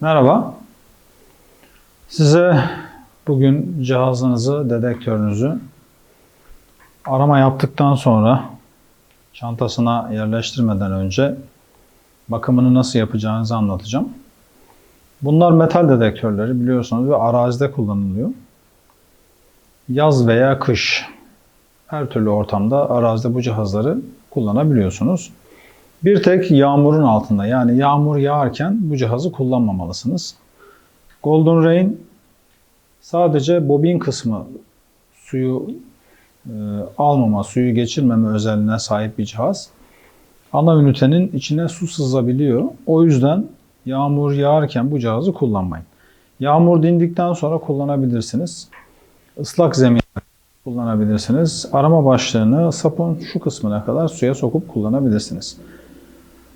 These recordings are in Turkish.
Merhaba. Size bugün cihazınızı, dedektörünüzü arama yaptıktan sonra çantasına yerleştirmeden önce bakımını nasıl yapacağınızı anlatacağım. Bunlar metal dedektörleri biliyorsunuz ve arazide kullanılıyor. Yaz veya kış her türlü ortamda arazide bu cihazları kullanabiliyorsunuz. Bir tek yağmurun altında yani yağmur yağarken bu cihazı kullanmamalısınız. Golden Rain sadece bobin kısmı suyu e, almama, suyu geçirmeme özelliğine sahip bir cihaz. Ana ünitenin içine su sızabiliyor. O yüzden yağmur yağarken bu cihazı kullanmayın. Yağmur dindikten sonra kullanabilirsiniz. Islak zemin kullanabilirsiniz. Arama başlığını sapın şu kısmına kadar suya sokup kullanabilirsiniz.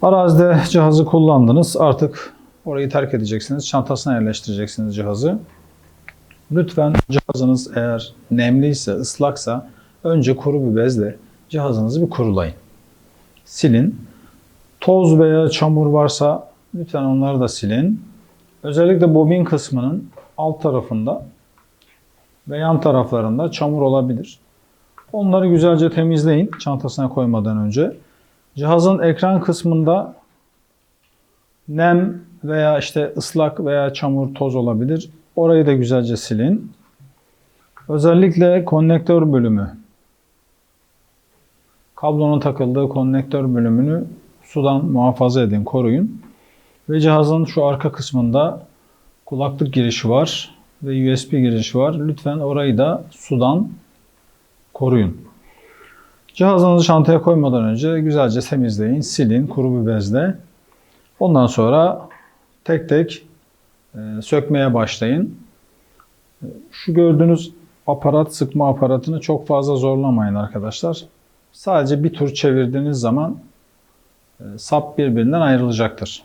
Arazide cihazı kullandınız. Artık orayı terk edeceksiniz. Çantasına yerleştireceksiniz cihazı. Lütfen cihazınız eğer nemliyse, ıslaksa önce kuru bir bezle cihazınızı bir kurulayın. Silin. Toz veya çamur varsa lütfen onları da silin. Özellikle bobin kısmının alt tarafında ve yan taraflarında çamur olabilir. Onları güzelce temizleyin çantasına koymadan önce. Cihazın ekran kısmında nem veya işte ıslak veya çamur toz olabilir. Orayı da güzelce silin. Özellikle konnektör bölümü kablonun takıldığı konnektör bölümünü sudan muhafaza edin, koruyun. Ve cihazın şu arka kısmında kulaklık girişi var ve USB girişi var. Lütfen orayı da sudan koruyun. Cihazınızı çantaya koymadan önce güzelce temizleyin, silin kuru bir bezle. Ondan sonra tek tek e, sökmeye başlayın. E, Şu gördüğünüz aparat, sıkma aparatını çok fazla zorlamayın arkadaşlar. Sadece bir tur çevirdiğiniz zaman e, sap birbirinden ayrılacaktır.